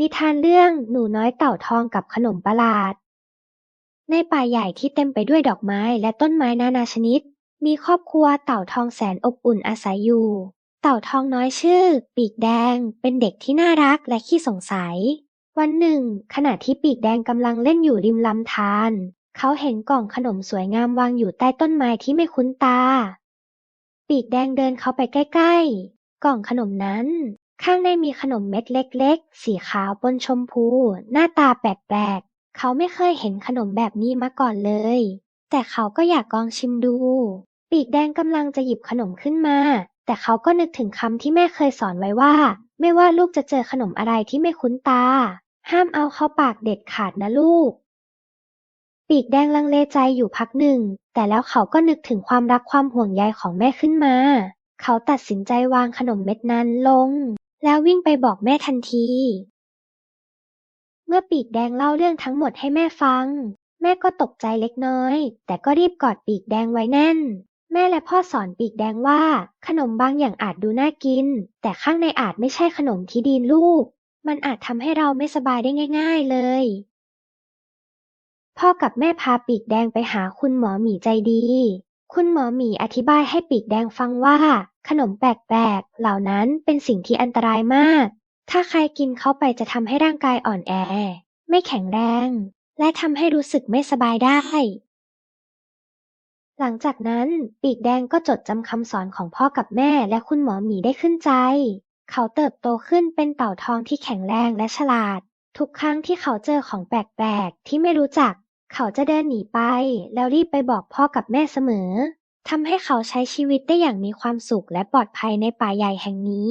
นิทานเรื่องหนูน้อยเต่าทองกับขนมประหลาด ในป่าใหญ่ที่เต็มไปด้วยดอกไม้และต้นไม้นานาชนิด มีครอบครัวเต่าทองแสนอบอุ่นอาศัยอยู่ เต่าทองน้อยชื่อ ปีกแดง เป็นเด็กที่น่ารักและขี้สงสัย วันหนึ่ง ขณะที่ปีกแดงกำลังเล่นอยู่ริมลำธารเขาเห็นกล่องขนมสวยงามวางอยู่ใต้ต้นไม้ที่ไม่คุ้นตา ปีกแดงเดินเข้าไปใกล้ ๆ กล่องขนมนั้น ข้างในมีขนมเม็ดเล็ก ๆ สีขาวปนชมพู หน้าตาแปลก ๆ เขาไม่เคยเห็นขนมแบบนี้มาก่อนเลย แต่เขาก็อยากลองชิมดู ปีกแดงกำลังจะหยิบขนมขึ้นมา แต่เขาก็นึกถึงคำที่แม่เคยสอนไว้ว่า ไม่ว่าลูกจะเจอขนมอะไรที่ไม่คุ้นตา ห้ามเอาเข้าปากเด็ดขาดนะลูก ปีกแดงลังเลใจอยู่พักหนึ่ง แต่แล้วเขาก็นึกถึงความรักความห่วงใยของแม่ขึ้นมา เขาตัดสินใจวางขนมเม็ดนั้นลง แล้ววิ่งไปบอกแม่ทันที เมื่อปีกแดงเล่าเรื่องทั้งหมดให้แม่ฟัง แม่ก็ตกใจเล็กน้อย แต่ก็รีบกอดปีกแดงไว้แน่น แม่และพ่อสอนปีกแดงว่า ขนมบางอย่างอาจดูน่ากิน แต่ข้างในอาจไม่ใช่ขนมที่ดีลูก มันอาจทำให้เราไม่สบายได้ง่าย ๆเลยพ่อกับแม่พาปีกแดงไปหาคุณหมอหมีใจดี คุณหมอหมีอธิบายให้ปีกแดงฟังว่า ขนมแปลกๆ เหล่านั้นเป็นสิ่งที่อันตรายมาก ถ้าใครกินเข้าไปจะทำให้ร่างกายอ่อนแอ ไม่แข็งแรง และทำให้รู้สึกไม่สบายได้ หลังจากนั้นปีกแดงก็จดจำคำสอนของพ่อกับแม่และคุณหมอหมีได้ขึ้นใจ เขาเติบโตขึ้นเป็นเต่าทองที่แข็งแรงและฉลาด ทุกครั้งที่เขาเจอของแปลกๆ ที่ไม่รู้จัก เขาจะเดินหนีไป แล้วรีบไปบอกพ่อกับแม่เสมอ ทำให้เขาใช้ชีวิตได้อย่างมีความสุขและปลอดภัยในป่าใหญ่แห่งนี้